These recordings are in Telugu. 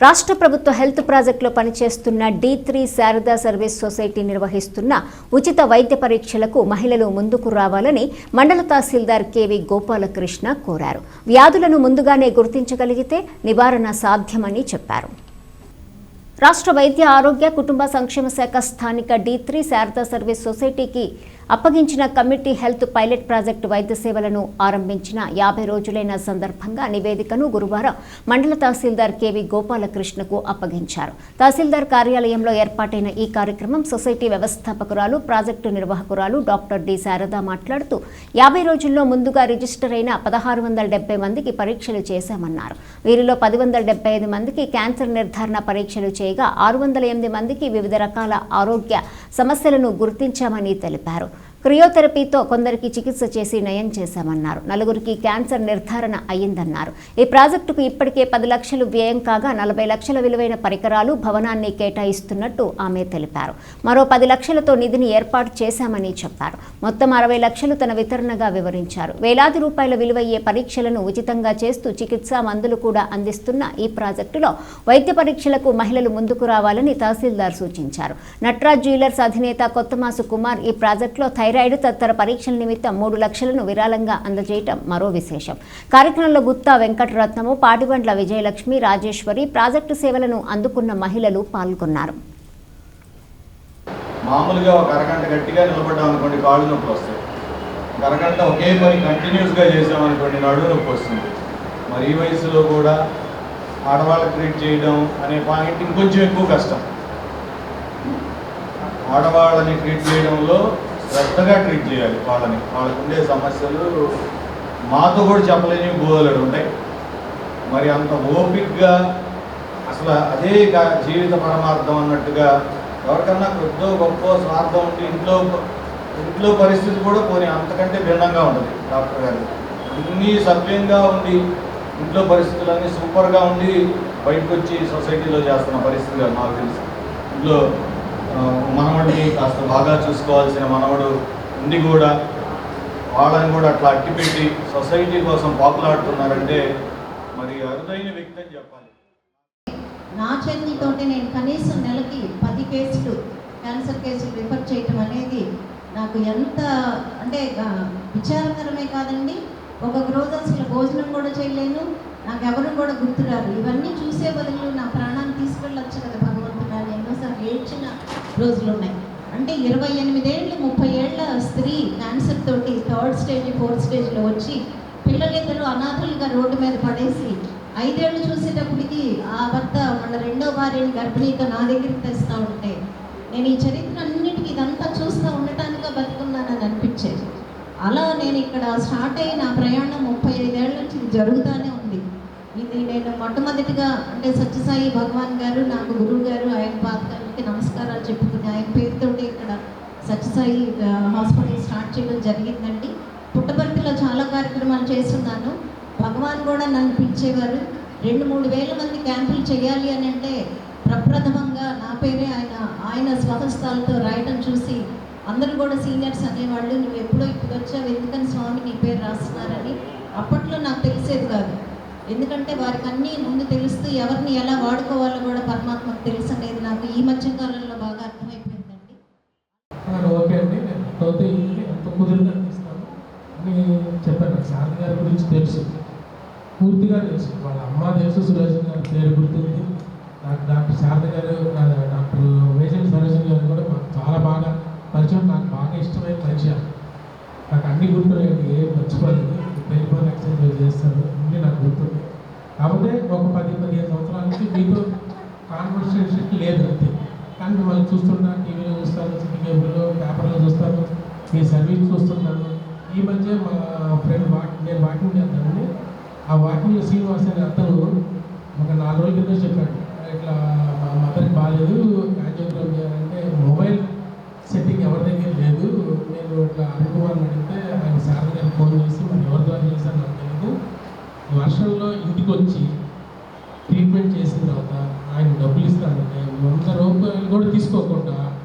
రాష్ట్ర ప్రభుత్వ హెల్త్ ప్రాజెక్టులో పనిచేస్తున్న D three Sharada service society నిర్వహిస్తున్న ఉచిత వైద్య పరీక్షలకు మహిళలు ముందుకు రావాలని మండల తహసీల్దార్ కెవి గోపాలకృష్ణ కోరారు. వ్యాధులను ముందుగానే గుర్తించగలిగితే నివారణ సాధ్యమని చెప్పారు. రాష్ట్ర వైద్య ఆరోగ్య కుటుంబ సంక్షేమ శాఖ స్థానిక డి త్రీ శారదా సర్వీస్ సొసైటీకి అప్పగించిన కమిటీ హెల్త్ పైలట్ ప్రాజెక్టు వైద్య సేవలను ఆరంభించిన యాభై రోజులైన సందర్భంగా నివేదికను గురువారం మండల తహసీల్దార్ కెవి గోపాలకృష్ణకు అప్పగించారు. తహసీల్దార్ కార్యాలయంలో ఏర్పాటైన ఈ కార్యక్రమం సొసైటీ వ్యవస్థాపకురాలు ప్రాజెక్టు నిర్వాహకురాలు డాక్టర్ డి శారద మాట్లాడుతూ యాభై రోజుల్లో ముందుగా రిజిస్టర్ అయిన పదహారు వందల డెబ్బై మందికి పరీక్షలు చేశామన్నారు. వీరిలో పది వందల డెబ్బై ఐదు మందికి క్యాన్సర్ నిర్ధారణ పరీక్షలు చేయగా ఆరు వందల ఎనిమిది మందికి వివిధ రకాల ఆరోగ్య సమస్యలను గుర్తించామని తెలిపారు. క్రియోథెరపీతో కొందరికి చికిత్స చేసి నయం చేశామన్నారు. నలుగురికి క్యాన్సర్ నిర్ధారణ అయ్యిందన్నారు. ఈ ప్రాజెక్టుకు ఇప్పటికే పది లక్షలు వ్యయం కాగా నలభై లక్షల విలువైన పరికరాలు భవనాన్ని కేటాయిస్తున్నట్టు ఆమె తెలిపారు. మరో పది లక్షలతో నిధిని ఏర్పాటు చేశామని చెప్పారు. మొత్తం అరవై లక్షలు తన వితరణగా వివరించారు. వేలాది రూపాయల విలువయ్యే పరీక్షలను ఉచితంగా చేస్తూ చికిత్సా మందులు కూడా అందిస్తున్న ఈ ప్రాజెక్టులో వైద్య పరీక్షలకు మహిళలు ముందుకు రావాలని తహసీల్దార్ సూచించారు. నట్రాజ్ జ్యువెలర్స్ అధినేత కొత్తమాసు కుమార్ ఈ ప్రాజెక్టులో థైరాయిడ్ తదితర పరీక్షల నిమిత్తం మూడు లక్షలను విరాళంగా అందజేయటం మరో విశేషం. కార్యక్రమంలో గుత్తా వెంకటరత్నము పాటిబండ్ల విజయలక్ష్మి రాజేశ్వరి ప్రాజెక్టు సేవలను అందుకున్న మహిళలు పాల్గొన్నారు. మామూలుగా ఒక అరగంట గట్టిగా నిలబడ్డాం అనుకోండి కాళ్ళు నొప్పి వస్తాయి. ఒక అరగంట ఒకే పని కంటిన్యూస్గా చేసామనుకోండి నడువు నొప్పి వస్తుంది. మరి ఈ వయసులో కూడా ఆడవాళ్ళకి ట్రీట్ చేయడం అనే పాయింట్ ఇంకొంచెం ఎక్కువ కష్టం. ఆడవాళ్ళని ట్రీట్ చేయడంలో శ్రద్ధగా ట్రీట్ చేయాలి వాళ్ళని. వాళ్ళకు ఉండే సమస్యలు మాతో కూడా చెప్పలేని బోధలు ఉంటాయి. మరి అంత ఓపిక్గా అసలు అదే జీవిత పరమార్థం అన్నట్టుగా ఎవరికన్నా కొద్దో గొప్ప స్వార్థం ఉండి ఇంట్లో ఇంట్లో పరిస్థితి కూడా పోనీ అంతకంటే భిన్నంగా ఉంటుంది డాక్టర్ గారు. అన్నీ సభ్యంగా ఉండి ఇంట్లో పరిస్థితులన్నీ సూపర్గా ఉండి బయటకు వచ్చి సొసైటీలో చేస్తున్న పరిస్థితి కాదు నాకు తెలుసు. ఇంట్లో మనవడిని కాస్త బాగా చూసుకోవాల్సిన మనవడు ఉండి కూడా వాళ్ళని కూడా అట్లా అట్టిపెట్టి సొసైటీ కోసం పాకులాడుతున్నారంటే మరి అరుదైన వ్యక్తి అని చెప్పాలి. నా చేతులతోటి నేను కనీసం నెలకి పది కేసులు క్యాన్సర్ కేసులు రిఫర్ చేయటం అనేది నాకు ఎంత అంటే విచారకరమే కాదండి. ఒక్కొక్క రోజు అసలు భోజనం కూడా చేయలేను. నాకు ఎవరు కూడా గుర్తురారు. ఇవన్నీ చూసే బదులు నా ప్రాణాన్ని తీసుకెళ్ళొచ్చు కదా భగవంతుడు ఏడ్చిన రోజులు ఉన్నాయి అంటే ఇరవై ఎనిమిదేళ్ళు ముప్పై ఏళ్ళ స్త్రీ క్యాన్సర్ తోటి థర్డ్ స్టేజ్ ఫోర్త్ స్టేజ్లో వచ్చి పిల్లలిద్దరూ అనాథులుగా రోడ్డు మీద పడేసి ఐదేళ్ళు చూసేటప్పటికి ఆ భర్త మన రెండో భార్యని గర్భిణీతో నా దగ్గరికి తెస్తూ ఉంటే నేను ఈ చరిత్ర అన్నిటికీ ఇదంతా చూస్తూ ఉండటానిగా బతుకున్నానని అనిపించేది. అలా నేను ఇక్కడ స్టార్ట్ అయిన ప్రయాణం ముప్పై ఐదేళ్ళ నుంచి ఇది జరుగుతూనే ఉంది. ఇది నేను మొట్టమొదటిగా అంటే సత్యసాయి భగవాన్ గారు నాకు గురువు గారు ఆయన పాదాలకి నమస్కారాలు చెప్పుకుని ఆయన పేరుతోటి ఇక్కడ సత్యసాయి హాస్పిటల్ స్టార్ట్ చేయడం జరిగిందండి. పుట్టపర్తిలో చాలా కార్యక్రమాలు చేస్తున్నాను. భగవాన్ కూడా నన్ను పిలిచేవారు. రెండు మూడు వేల మంది క్యాంపులు చేయాలి అని అంటే ప్రప్రథమంగా నా పేరే ఆయన ఆయన స్వహస్థాలతో రాయటం చూసి అందరూ కూడా సీనియర్స్ అనేవాళ్ళు నువ్వు ఎప్పుడో ఇప్పుడు వచ్చావు ఎందుకని స్వామి నీ పేరు రాస్తున్నారని అప్పట్లో నాకు తెలిసేది కాదు ఎందుకంటే వారికి అన్నీ ముందు తెలుస్తూ ఎవరిని ఎలా వాడుకోవాలో కూడా పరమాత్మకు తెలుసు అనేది నాకు ఈ మధ్య కాలంలో బాగా అర్థమైపోయిందండి. ఓకే అండి. నేను ఎంత కుదిరితే చెప్పాను నాకు గారి గురించి తెలుసు. పూర్తిగా తెలుసు. వాళ్ళ అమ్మ తెలుసు సురేషన్ గారి పేరు గుర్తుంది. నాకు డాక్టర్ శారద గారు డాక్టర్ వేసవి సురేషన్ గారు కూడా మాకు చాలా బాగా పరిచయం. నాకు బాగా ఇష్టమైన పరిచయం. నాకు అన్ని గుర్తున్నాయండి ఏం మర్చిపోలేదు. టెలిఫోన్ ఎక్స్చేంజ్ చేస్తాను కాకపోతే ఒక పది పదిహేను సంవత్సరాల నుంచి మీతో కాన్వర్సేషన్ లేదు అంతే కానీ మిమ్మల్ని చూస్తున్నా టీవీలో చూస్తాను సిటీ కేబుల్లో పేపర్లో చూస్తాను మీ సర్వీస్ చూస్తున్నాను ఈ మధ్య మా ఫ్రెండ్ వాక్ నేను వాకింగ్ చేస్తానండి ఆ వాకింగ్లో శ్రీనివాస్ అనే అతను ఒక నాలుగు రోజుల క్రితం చెప్పాడు. ఇట్లా మా మదర్కి బాగాలేదు యాంజియోగ్రామ్ చేయాలంటే మొబైల్ సెట్టింగ్ ఎవరి దగ్గర లేదు నేను ఇట్లా అనుకోవాలని అడిగితే ఆయన సార్ గారికి ఫోన్ చేసి మరి ఎవరి ద్వారా చేశారు నాకు తెలియదు వర్షంలో ఇంటికి వచ్చి ట్రీట్మెంట్ చేసిన తర్వాత ఆయన డబ్బులు ఇస్తానంటే వంద రూపాయలు కూడా తీసుకోకుండా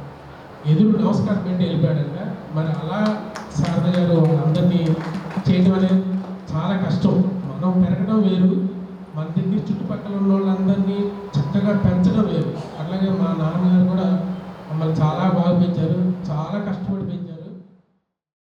ఎదురు నమస్కారం పెట్టి వెళ్ళిపోయాడంట. మరి అలా శారద గారు అందరినీ చేయడం అనేది చాలా కష్టం. మనం పెరగడం వేరు. మన దగ్గర చుట్టుపక్కల ఉన్న వాళ్ళందరినీ చక్కగా పెంచడం వేరు. అట్లాగే మా నాన్నగారు కూడా మమ్మల్ని చాలా బాగా పెంచారు. చాలా కష్టపడి